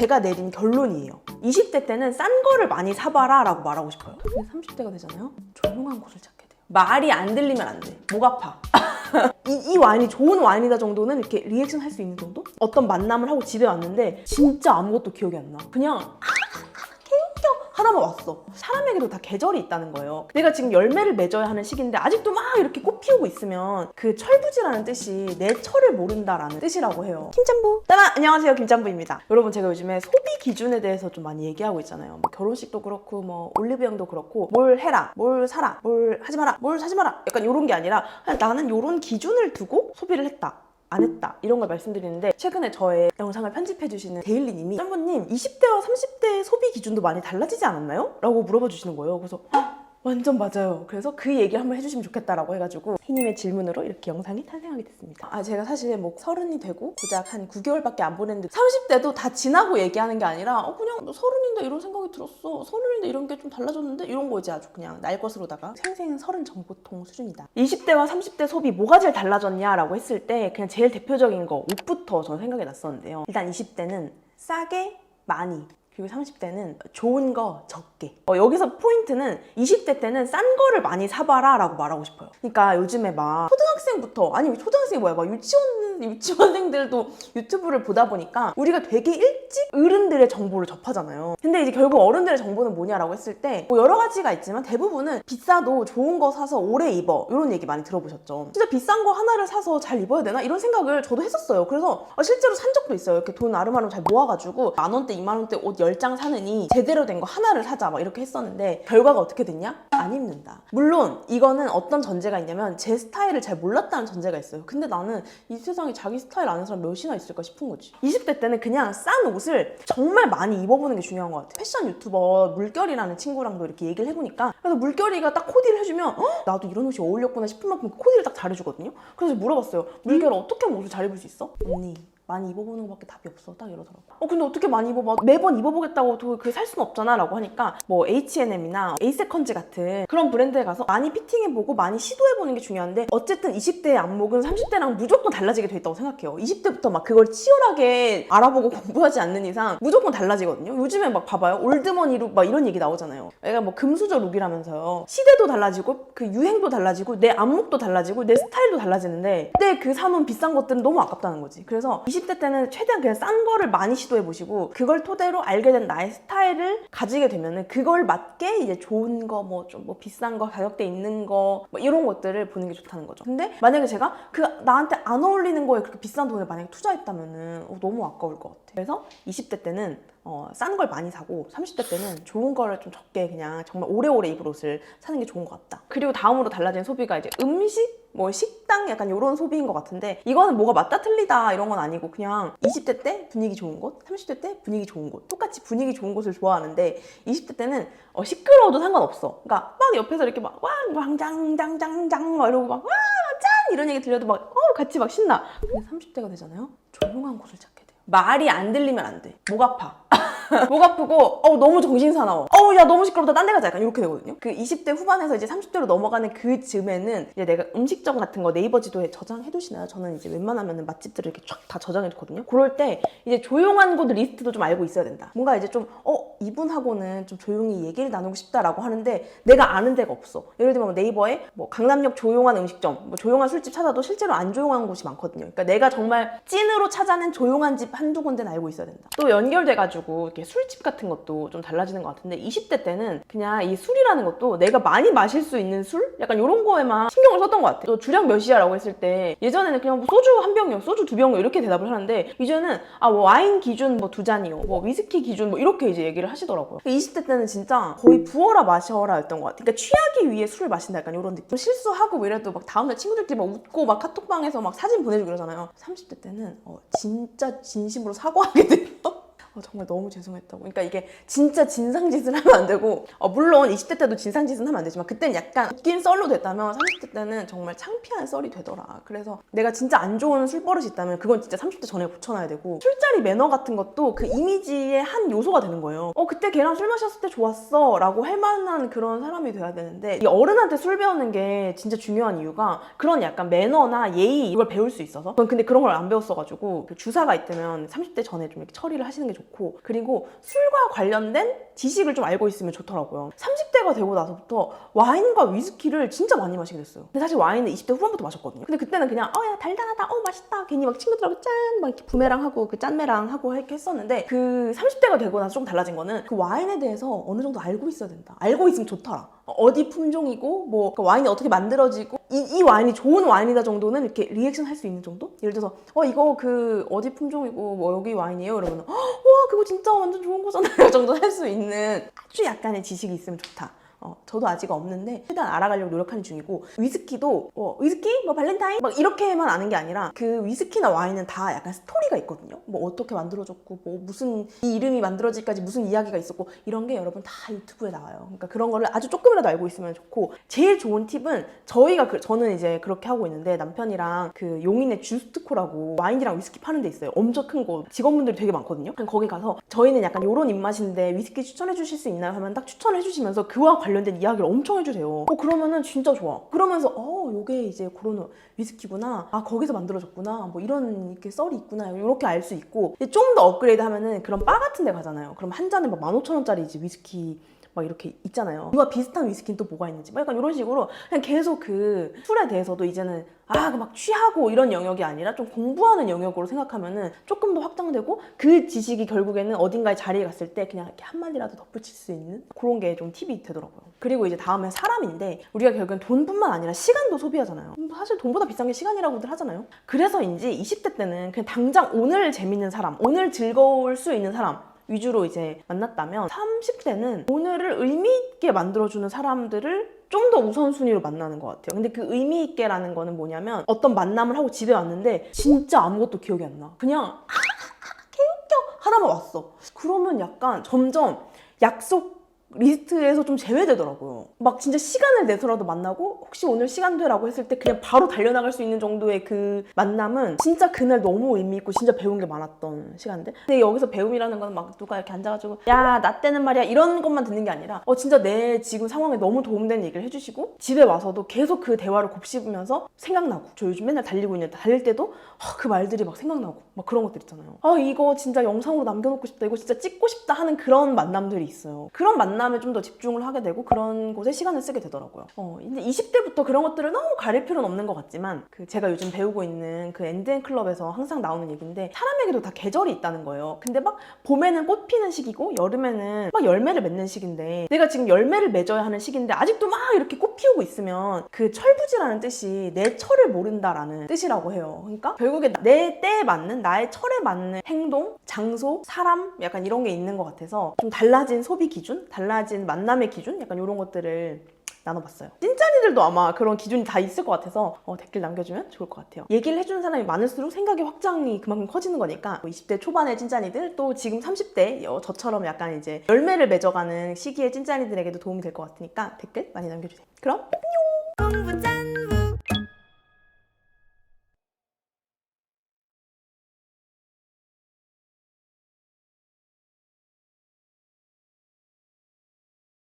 제가 내린 결론이에요. 20대 때는 싼 거를 많이 사봐라 라고 말하고 싶어요. 근데 30대가 되잖아요. 조용한 곳을 찾게 돼요. 말이 안 들리면 안 돼. 목 아파. 이, 이 와인이 좋은 와인이다 정도는 이렇게 리액션 할 수 있는 정도? 어떤 만남을 하고 집에 왔는데 진짜 아무것도 기억이 안 나. 그냥 하나만 왔어. 사람에게도 다 계절이 있다는 거예요. 내가 지금 열매를 맺어야 하는 시기인데 아직도 막 이렇게 꽃 피우고 있으면 그 철부지라는 뜻이 내 철을 모른다라는 뜻이라고 해요. 김짬부. 따라 안녕하세요 김짬부입니다. 여러분 제가 요즘에 소비 기준에 대해서 좀 많이 얘기하고 있잖아요. 뭐 결혼식도 그렇고 뭐 올리브영도 그렇고 뭘 해라, 뭘 사라, 뭘 하지 마라, 뭘 사지 마라. 약간 이런 게 아니라 그냥 나는 이런 기준을 두고 소비를 했다. 안 했다. 이런 걸 말씀드리는데 최근에 저의 영상을 편집해 주시는 데일리님이 짬부님 20대와 30대의 소비 기준도 많이 달라지지 않았나요? 라고 물어봐 주시는 거예요. 그래서 헉, 완전 맞아요. 그래서 그 얘기를 한번 해주시면 좋겠다라고 해가지고 희님의 질문으로 이렇게 영상이 탄생하게 됐습니다. 아 제가 사실 뭐 서른이 되고 고작 한 9개월밖에 안 보냈는데 30대도 다 지나고 얘기하는 게 아니라 어 그냥 너 서른인데 이런 생각이 들었어. 서른인데 이런 게 좀 달라졌는데? 이런 거 이제 아주 그냥 날 것으로다가. 생생 서른 정보통 수준이다. 20대와 30대 소비 뭐가 제일 달라졌냐라고 했을 때 그냥 제일 대표적인 거 옷부터 저는 생각이 났었는데요. 일단 20대는 싸게 많이 그리고 30대는 좋은 거 적게. 어, 여기서 포인트는 20대 때는 싼 거를 많이 사봐라 라고 말하고 싶어요. 그러니까 요즘에 막 초등학생부터, 아니 초등학생이 뭐야, 막 유치원, 유치원생들도 유튜브를 보다 보니까 우리가 되게 일찍 어른들의 정보를 접하잖아요. 근데 이제 결국 어른들의 정보는 뭐냐라고 했을 때 뭐 여러 가지가 있지만 대부분은 비싸도 좋은 거 사서 오래 입어. 이런 얘기 많이 들어보셨죠. 진짜 비싼 거 하나를 사서 잘 입어야 되나? 이런 생각을 저도 했었어요. 그래서 어, 실제로 산 적도 있어요. 이렇게 돈 아름아름 잘 모아가지고 만 원대, 이만 원대 옷 10장 사느니 제대로 된 거 하나를 사자 막 이렇게 했었는데 결과가 어떻게 됐냐? 안 입는다. 물론 이거는 어떤 전제가 있냐면 제 스타일을 잘 몰랐다는 전제가 있어요. 근데 나는 이 세상에 자기 스타일 아는 사람 몇이나 있을까 싶은 거지. 20대 때는 그냥 싼 옷을 정말 많이 입어보는 게 중요한 것 같아. 패션 유튜버 물결이라는 친구랑도 이렇게 얘기를 해보니까 그래서 물결이가 딱 코디를 해주면 헉, 나도 이런 옷이 어울렸구나 싶은 만큼 코디를 딱 잘해주거든요. 그래서 물어봤어요. 물결 어떻게 옷을 잘 입을 수 있어? 언니 많이 입어보는 것밖에 답이 없어. 딱 이러더라고. 어 근데 어떻게 많이 입어봐? 매번 입어보겠다고 그게 살 수는 없잖아 라고 하니까 뭐 H&M이나 에이세컨즈 같은 그런 브랜드에 가서 많이 피팅해보고 많이 시도해보는 게 중요한데 어쨌든 20대의 안목은 30대랑 무조건 달라지게 돼 있다고 생각해요. 20대부터 막 그걸 치열하게 알아보고 공부하지 않는 이상 무조건 달라지거든요. 요즘에 막 봐봐요. 올드머니 룩 막 이런 얘기 나오잖아요. 얘가 뭐 금수저 룩이라면서요. 시대도 달라지고 그 유행도 달라지고 내 안목도 달라지고 내 스타일도 달라지는데 그때 그 사놓은 비싼 것들은 너무 아깝다는 거지. 그래서 20대 때는 최대한 그냥 싼 거를 많이 시도해 보시고 그걸 토대로 알게 된 나의 스타일을 가지게 되면은 그걸 맞게 이제 좋은 거 뭐좀뭐 비싼 거 가격대 있는 거 뭐 이런 것들을 보는 게 좋다는 거죠. 근데 만약에 제가 그 나한테 안 어울리는 거에 그렇게 비싼 돈을 만약에 투자했다면은 어, 너무 아까울 것 같아. 그래서 20대 때는 어, 싼 걸 많이 사고 30대 때는 좋은 거를 좀 적게 그냥 정말 오래오래 입을 옷을 사는 게 좋은 것 같다. 그리고 다음으로 달라진 소비가 이제 음식, 뭐 식당 약간 이런 소비인 것 같은데 이거는 뭐가 맞다 틀리다 이런 건 아니고 그냥 20대 때 분위기 좋은 곳, 30대 때 분위기 좋은 곳 똑같이 분위기 좋은 곳을 좋아하는데 20대 때는 어, 시끄러워도 상관없어. 그러니까 막 옆에서 이렇게 막 왕장장장장 막 이러고 막 와짠 이런 얘기 들려도 막 어, 같이 막 신나. 근데 30대가 되잖아요. 조용한 곳을 찾게 돼요. 말이 안 들리면 안 돼. 목 아파. 목 아프고 어 너무 정신 사나워. 어야 너무 시끄럽다. 딴 데 가자. 약간 이렇게 되거든요. 그 20대 후반에서 이제 30대로 넘어가는 그 즈음에는 이제 내가 음식점 같은 거 네이버 지도에 저장해 두시나요? 저는 이제 웬만하면 맛집들을 이렇게 쫙 다 저장해 두거든요. 그럴 때 이제 조용한 곳 리스트도 좀 알고 있어야 된다. 뭔가 이제 좀어 이분하고는 좀 조용히 얘기를 나누고 싶다라고 하는데 내가 아는 데가 없어. 예를 들면 뭐 네이버에 뭐 강남역 조용한 음식점, 뭐 조용한 술집 찾아도 실제로 안 조용한 곳이 많거든요. 그러니까 내가 정말 찐으로 찾아낸 조용한 집 한두 군데는 알고 있어야 된다. 또 연결돼가지고 이렇게 술집 같은 것도 좀 달라지는 것 같은데 20대 때는 그냥 이 술이라는 것도 내가 많이 마실 수 있는 술? 약간 이런 거에만 신경을 썼던 것 같아. 너 주량 몇이야? 라고 했을 때 예전에는 그냥 뭐 소주 한 병이요, 소주 두 병이요 이렇게 대답을 하는데 이제는 아 뭐 와인 기준 뭐 두 잔이요, 뭐 위스키 기준 뭐 이렇게 이제 얘기를 하시더라고요. 20대 때는 진짜 거의 부어라 마셔라 였던 것 같아. 그러니까 취하기 위해 술을 마신다 약간 이런 느낌. 실수하고 뭐 이래도 막 다음날 친구들끼리 막 웃고 막 카톡방에서 막 사진 보내주고 그러잖아요. 30대 때는 어, 진짜 진심으로 사과하게 돼요. 어, 정말 너무 죄송했다고. 그러니까 이게 진짜 진상짓을 하면 안 되고, 어, 물론 20대 때도 진상짓은 하면 안 되지만, 그때는 약간 웃긴 썰로 됐다면, 30대 때는 정말 창피한 썰이 되더라. 그래서 내가 진짜 안 좋은 술버릇이 있다면, 그건 진짜 30대 전에 고쳐놔야 되고, 술자리 매너 같은 것도 그 이미지의 한 요소가 되는 거예요. 어, 그때 걔랑 술 마셨을 때 좋았어. 라고 할 만한 그런 사람이 돼야 되는데, 이 어른한테 술 배우는 게 진짜 중요한 이유가 그런 약간 매너나 예의 이걸 배울 수 있어서. 전 근데 그런 걸 안 배웠어가지고, 그 주사가 있다면 30대 전에 좀 이렇게 처리를 하시는 게 좋고, 그리고 술과 관련된 지식을 좀 알고 있으면 좋더라고요. 30대가 되고 나서부터 와인과 위스키를 진짜 많이 마시게 됐어요. 근데 사실 와인은 20대 후반부터 마셨거든요. 근데 그때는 그냥 어 야 달달하다, 어 맛있다, 괜히 막 친구들하고 짠 막 이렇게 부메랑 하고 그 짠매랑 하고 이렇게 했었는데 그 30대가 되고 나서 좀 달라진 거는 그 와인에 대해서 어느 정도 알고 있어야 된다. 알고 있으면 좋더라. 어디 품종이고 뭐 그 와인이 어떻게 만들어지고 이, 이 와인이 좋은 와인이다 정도는 이렇게 리액션 할 수 있는 정도? 예를 들어서 어 이거 그 어디 품종이고 뭐 여기 와인이에요 이러면 와 그거 진짜 완전 좋은 거잖아요 정도 할 수 있는 아주 약간의 지식이 있으면 좋다. 어, 저도 아직 없는데 최대한 알아가려고 노력하는 중이고 위스키도 어, 위스키 뭐 발렌타인 막 이렇게만 아는 게 아니라 그 위스키나 와인은 다 약간 스토리가 있거든요. 뭐 어떻게 만들어졌고 뭐 무슨 이 이름이 만들어지기까지 무슨 이야기가 있었고 이런 게 여러분 다 유튜브에 나와요. 그러니까 그런 거를 아주 조금이라도 알고 있으면 좋고 제일 좋은 팁은 저희가 그, 저는 이제 그렇게 하고 있는데 남편이랑 그 용인의 주스트코라고 와인이랑 위스키 파는 데 있어요. 엄청 큰거 직원분들이 되게 많거든요. 거기 가서 저희는 약간 요런 입맛인데 위스키 추천해 주실 수 있나요? 하면 딱 추천해 주시면서 그와 관련 된 이야기를 엄청 해주세요. 어 그러면은 진짜 좋아. 그러면서 어 요게 이제 그런 위스키구나. 아 거기서 만들어졌구나. 뭐 이런 이렇게 썰이 있구나. 이렇게 알 수 있고 좀 더 업그레이드 하면은 그런 바 같은 데 가잖아요. 그럼 한 잔에 막 15,000원짜리 이제 위스키 막 이렇게 있잖아요. 이와 비슷한 위스키는 또 뭐가 있는지 막 약간 이런 식으로 그냥 계속 그 술에 대해서도 이제는 아, 막 취하고 이런 영역이 아니라 좀 공부하는 영역으로 생각하면은 조금 더 확장되고 그 지식이 결국에는 어딘가에 자리에 갔을 때 그냥 이렇게 한마디라도 덧붙일 수 있는 그런 게 좀 팁이 되더라고요. 그리고 이제 다음에 사람인데 우리가 결국엔 돈뿐만 아니라 시간도 소비하잖아요. 사실 돈보다 비싼 게 시간이라고들 하잖아요. 그래서인지 20대 때는 그냥 당장 오늘 재밌는 사람, 오늘 즐거울 수 있는 사람 위주로 이제 만났다면 30대는 오늘을 의미 있게 만들어주는 사람들을 좀 더 우선순위로 만나는 것 같아요. 근데 그 의미 있게라는 거는 뭐냐면 어떤 만남을 하고 집에 왔는데 진짜 아무것도 기억이 안 나. 그냥 아, 개웃겨 하다만 왔어. 그러면 약간 점점 약속 리스트에서 좀 제외되더라고요. 막 진짜 시간을 내서라도 만나고 혹시 오늘 시간 되라고 했을 때 그냥 바로 달려나갈 수 있는 정도의 그 만남은 진짜 그날 너무 의미 있고 진짜 배운 게 많았던 시간들. 근데 여기서 배움이라는 건 막 누가 이렇게 앉아가지고 야 나 때는 말이야 이런 것만 듣는 게 아니라 어 진짜 내 지금 상황에 너무 도움되는 얘기를 해주시고 집에 와서도 계속 그 대화를 곱씹으면서 생각나고 저 요즘 맨날 달리고 있는데 달릴 때도 어, 그 말들이 막 생각나고 막 그런 것들 있잖아요. 아 이거 진짜 영상으로 남겨놓고 싶다 이거 진짜 찍고 싶다 하는 그런 만남들이 있어요. 그런 만남 에 좀 더 집중을 하게 되고 그런 곳에 시간을 쓰게 되더라고요. 어, 근데 20대부터 그런 것들을 너무 가릴 필요는 없는 것 같지만 그 제가 요즘 배우고 있는 그 엔드앤 클럽에서 항상 나오는 얘기인데 사람에게도 다 계절이 있다는 거예요. 근데 막 봄에는 꽃 피는 시기고 여름에는 막 열매를 맺는 시기인데 내가 지금 열매를 맺어야 하는 시기인데 아직도 막 이렇게 꽃 피우고 있으면 그 철부지라는 뜻이 내 철을 모른다라는 뜻이라고 해요. 그러니까 결국에 내 때에 맞는 나의 철에 맞는 행동, 장소, 사람 약간 이런 게 있는 것 같아서 좀 달라진 소비 기준, 달라진 만남의 기준 약간 이런 것들을 나눠봤어요. 찐짠이들도 아마 그런 기준이 다 있을 것 같아서 어, 댓글 남겨주면 좋을 것 같아요. 얘기를 해주는 사람이 많을수록 생각의 확장이 그만큼 커지는 거니까 20대 초반의 찐짠이들 또 지금 30대 어, 저처럼 약간 이제 열매를 맺어가는 시기의 찐짠이들에게도 도움이 될 것 같으니까 댓글 많이 남겨주세요. 그럼 짠